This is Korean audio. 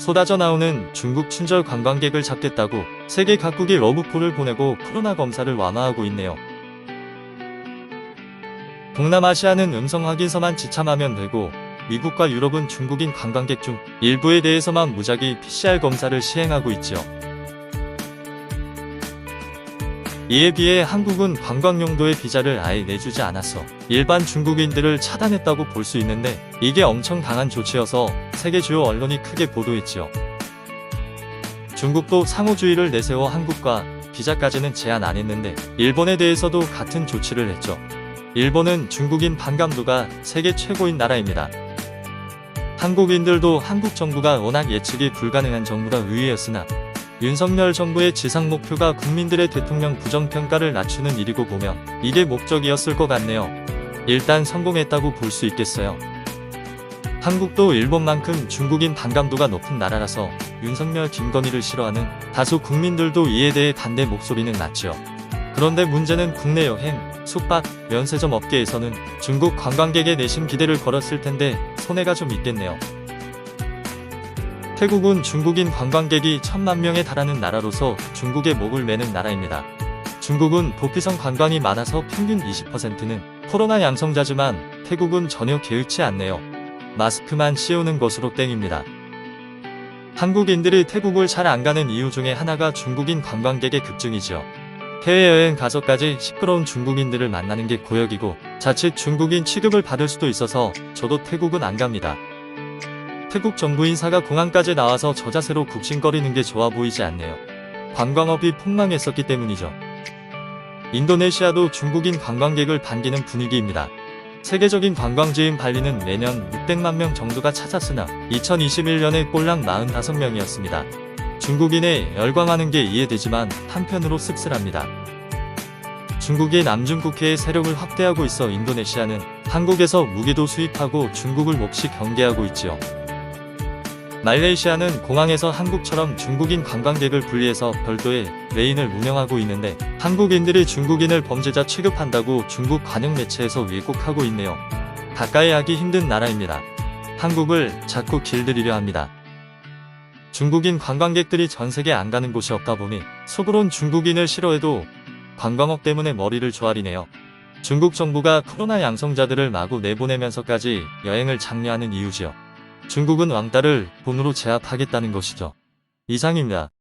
쏟아져 나오는 중국 친절 관광객을 잡겠다고 세계 각국에 러브콜을 보내고 코로나 검사를 완화하고 있네요. 동남아시아는 음성 확인서만 지참하면 되고 미국과 유럽은 중국인 관광객 중 일부에 대해서만 무작위 PCR 검사를 시행하고 있죠. 이에 비해 한국은 관광 용도의 비자를 아예 내주지 않았어 일반 중국인들을 차단했다고 볼 수 있는데 이게 엄청 강한 조치여서 세계 주요 언론이 크게 보도했지요. 중국도 상호주의를 내세워 한국과 비자까지는 제한 안 했는데 일본에 대해서도 같은 조치를 했죠. 일본은 중국인 반감도가 세계 최고인 나라입니다. 한국인들도 한국 정부가 워낙 예측이 불가능한 정부라 의외였으나 윤석열 정부의 지상 목표가 국민들의 대통령 부정평가를 낮추는 일이고 보면 이게 목적이었을 것 같네요. 일단 성공했다고 볼 수 있겠어요. 한국도 일본만큼 중국인 반감도가 높은 나라라서 윤석열 김건희를 싫어하는 다수 국민들도 이에 대해 반대 목소리는 낮죠. 그런데 문제는 국내 여행, 숙박, 면세점 업계에서는 중국 관광객의 내심 기대를 걸었을 텐데 손해가 좀 있겠네요. 태국은 중국인 관광객이 천만 명에 달하는 나라로서 중국의 목을 매는 나라입니다. 중국은 도피성 관광이 많아서 평균 20%는 코로나 양성자지만 태국은 전혀 개의치 않네요. 마스크만 씌우는 것으로 땡입니다. 한국인들이 태국을 잘 안 가는 이유 중에 하나가 중국인 관광객의 급증이죠. 해외여행 가서까지 시끄러운 중국인들을 만나는 게 고역이고 자칫 중국인 취급을 받을 수도 있어서 저도 태국은 안 갑니다. 태국 정부 인사가 공항까지 나와서 저 자세로 굽신거리는 게 좋아 보이지 않네요. 관광업이 폭망했었기 때문이죠. 인도네시아도 중국인 관광객을 반기는 분위기입니다. 세계적인 관광지인 발리는 매년 600만 명 정도가 찾았으나 2021년에 꼴랑 45명이었습니다. 중국인에 열광하는 게 이해되지만 한편으로 씁쓸합니다. 중국이 남중국해의 세력을 확대하고 있어 인도네시아는 한국에서 무기도 수입하고 중국을 몹시 경계하고 있지요. 말레이시아는 공항에서 한국처럼 중국인 관광객을 분리해서 별도의 레인을 운영하고 있는데 한국인들이 중국인을 범죄자 취급한다고 중국 관영 매체에서 왜곡하고 있네요. 가까이 하기 힘든 나라입니다. 한국을 자꾸 길들이려 합니다. 중국인 관광객들이 전 세계 안 가는 곳이 없다 보니 속으론 중국인을 싫어해도 관광업 때문에 머리를 조아리네요. 중국 정부가 코로나 양성자들을 마구 내보내면서까지 여행을 장려하는 이유지요. 중국은 왕따를 본으로 제압하겠다는 것이죠. 이상입니다.